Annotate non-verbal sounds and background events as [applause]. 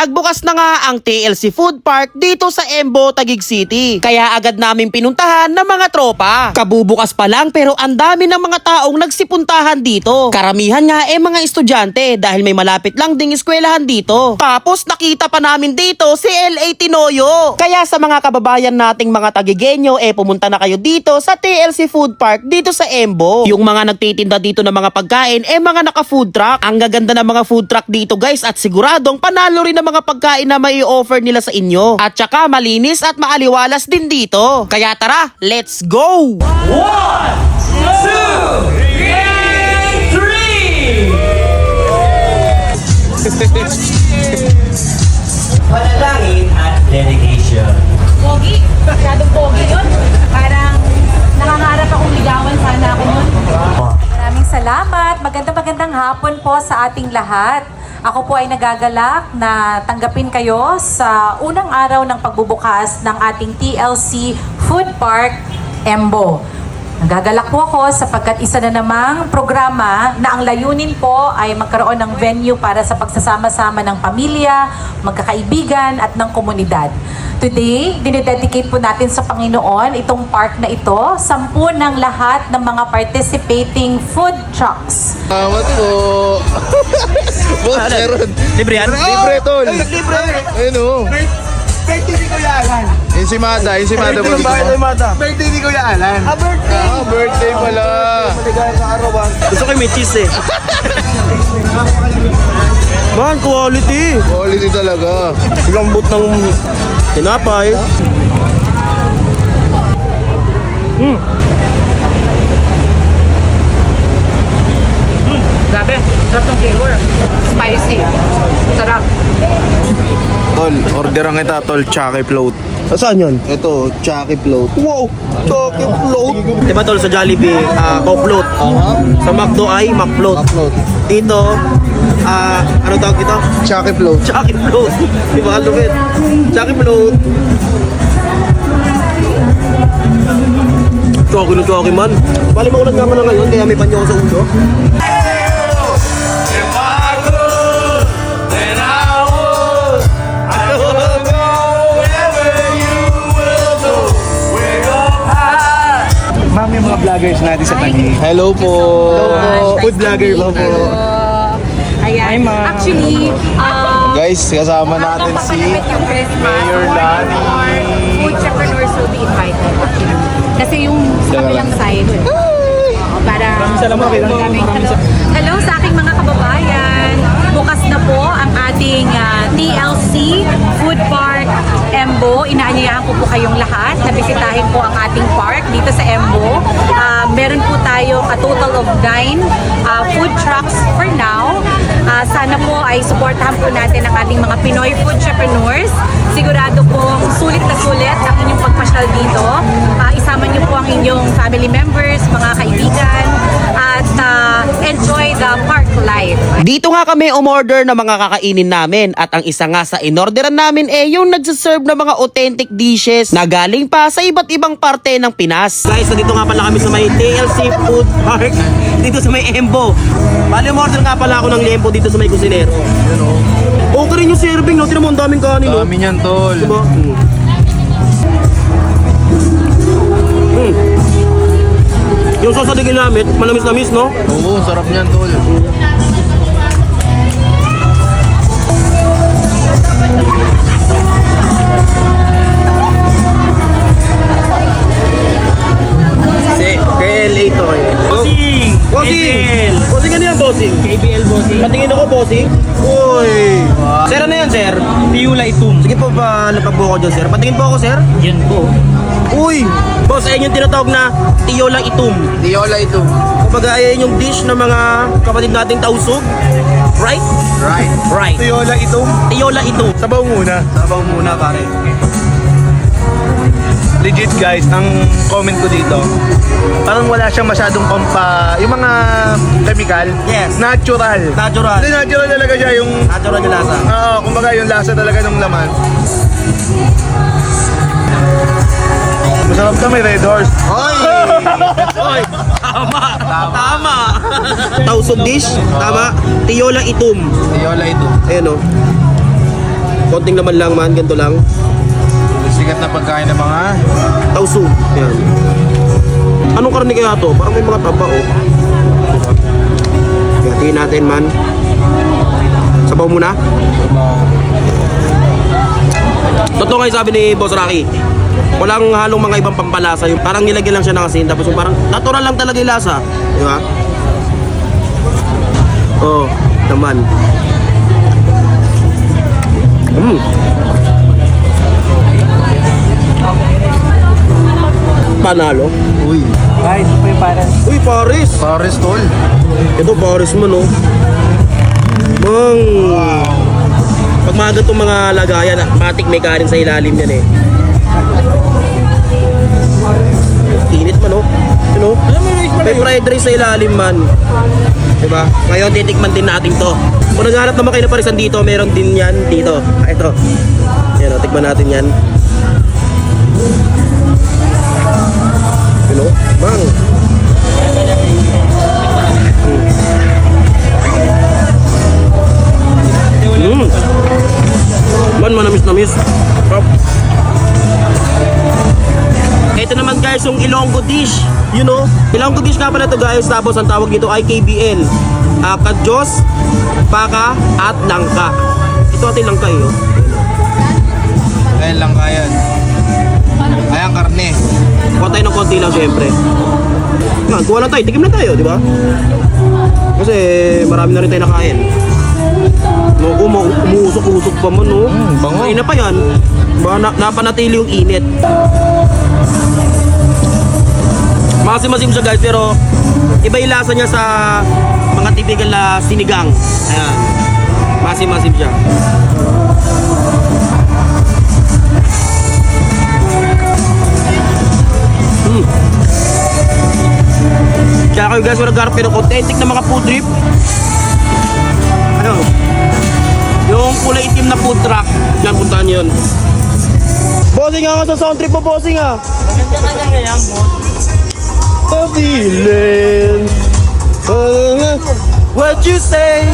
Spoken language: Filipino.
Nagbukas na nga ang TLC Food Park dito sa Embo, Taguig City. Kaya agad namin pinuntahan ng mga tropa. Kabubukas pa lang pero ang dami ng mga taong nagsipuntahan dito. Karamihan nga eh mga estudyante dahil may malapit lang ding eskwelahan dito. Tapos nakita pa namin dito si LA Tinoyo. Kaya sa mga kababayan nating mga tagigenyo eh pumunta na kayo dito sa TLC Food Park dito sa Embo. Yung mga nagtitinda dito ng mga pagkain eh mga naka food truck. Ang gaganda ng mga food truck dito guys at siguradong panalo rin ang mga pagkain na mai offer nila sa inyo. At saka malinis at maaliwalas din dito. Kaya tara, let's go! Panalangin at dedication. Pogi. Masyadong pogi yun. Parang nangangarap akong ligawan sana ako nun. Maraming salamat. Magandang magandang hapon po sa ating lahat. Ako po ay nagagalak na tanggapin kayo sa unang araw ng pagbubukas ng ating TLC Food Park Embo. Nagagalak po ako sapagkat isa na namang programa na ang layunin po ay magkaroon ng venue para sa pagsasama-sama ng pamilya, magkakaibigan at ng komunidad. Today, dinededicate po natin sa Panginoon itong park na ito, sampu ng lahat ng mga participating food trucks. Salamat po. [laughs] Boss, meron. Libre yan? Libre, tol. Libre. Ayun o. Birthday ni Kuya Alan. Insimada, insimada po. Mata? Birthday ni Kuya Alan. Ah, birthday! Ah, birthday pala. Sa arawan. Gusto ko may cheese eh. [laughs] Man, quality. Quality talaga. Lambot ng tinapay. Grabe, sarap ng flavor. Spicy. Sarap. Tol, orderan kita, tol, Chucky float. Saan yun? Ito, Chucky float. Wow! Chucky float! Diba tol sa Jollibee, uh, co-float. Sa McDo ay McFloat. Float. Dito, ah, ano tawag dito? Chucky float. Chucky float. Di ba kalupit? Chucky float. Chucky na Chucky man. Bali maulan nga pala ngayon, kaya may panyo sa ulo. Vloggers natin sa Taguig. Hello po. Food vlogger po po. Ayan. Actually, uh, Guys, kasama natin si Mayor Lani. food entrepreneurs will be invited actually. Kasi yung sa kabilang side, Oo, para Hello sa aking mga kababayan. Bukas na po ang ating ah, TLC Food Park Embo. Inaanyayahan ko po kayong lahat na bisitahin po ang ating park dito sa Embo. Ah, meron po tayong a total of 9 ah, food trucks for now. Ah, sana po ay supportahan po natin ang ating mga Pinoy food entrepreneurs. Dito nga kami umorder ng mga kakainin namin at ang isa nga sa inorderan namin eh yung nagsiserve ng mga authentic dishes na galing pa sa iba't ibang parte ng Pinas. Guys, nandito nga pala kami sa may TLC Food Park [laughs] dito sa may Embo. Bali umorder nga pala ako ng lempo dito sa may kusinero. Okay rin yung serving, no? Tinan mo, ang daming kanin, no? Dami niyan, tol. Diba? Mm. Mm. Yung sauce na ginamit, manamis-namis, no? Oo, sarap niyan, tol. Si bossing. Uy! Sir, ano yan, sir? Tiula itum. Sige po, pa lapag po ako dyan, sir. Patingin po ako, sir. Yan po. Uy! Boss, ayun yung tinatawag na tiyola itum. Diola ito. Kumbaga, ayun yung dish ng mga kapatid nating tausog. Right? Right. Right. Tuyola itong Tiyola itum. sabaw muna. Sabaw muna, pare. Legit guys, ang comment ko dito, parang wala siyang masyadong pampa, yung mga chemical, Yes. natural. Natural. Hindi, natural talaga siya yung, Natural yung lasa. oo, kumbaga yung lasa talaga ng laman. Masarap ka, may red horse. Hoy! [laughs] Oy, tama. Tama. Tausog dish, tama. Tiyola itum. Diola ito. Ayan o. Konting naman lang man, ganito lang. Sikat na pagkain ng mga Tausu. Yan. Anong karne kaya to? Parang may mga taba oh. Kaya tingin natin man. Sabaw muna. Totoo nga sabi ni Boss Rocky. Walang halong mga ibang pampalasa. Yung parang nilagyan lang siya ng asin. Tapos yung parang natural lang talaga yung lasa. Di ba? Oo, oh, naman. Mm. Panalo. Uy, Guys, ito po yung parang Uy, Paris! Paris tol. Ito, Paris man, oh. Mang! Pag mga ganitong mga lagayan, matik may kanin sa ilalim yan eh. Init man, oh. You know? May fried rice sa ilalim man. Diba? Ngayon, titikman din natin to. Kung naghahanap naman kayo na parisan dito, meron din yan dito. Ah, ito. Yan, oh, tikman natin yan. Ito naman guys, yung Ilonggo dish. You know, Ilonggo dish nga pala to guys. Tapos ang tawag dito ay KBL. Uh, kadyos, paka, at langka. Ito ating langka eh. oh. Dahil lang kaya. Ayan karne. Kuha tayo ng konti lang syempre. Yan, kuha lang tayo. Tikim na tayo, di ba? Kasi marami na rin tayo nakain. No, umu umuusok-usok pa man, no? Mm, bango. Kain na pa yan. Ba, na, napanatili yung init. Masim-masim siya guys, pero iba yung lasa niya sa mga typical na sinigang. Ayan. Masim-masim siya. Mm. Kaya kayo guys, wala garap pero authentic na mga food trip. Ano? Yung kulay itim na food truck. Yan, puntahan yun. Bossing nga sa sound trip mo, bossing ah. The feeling. What you say?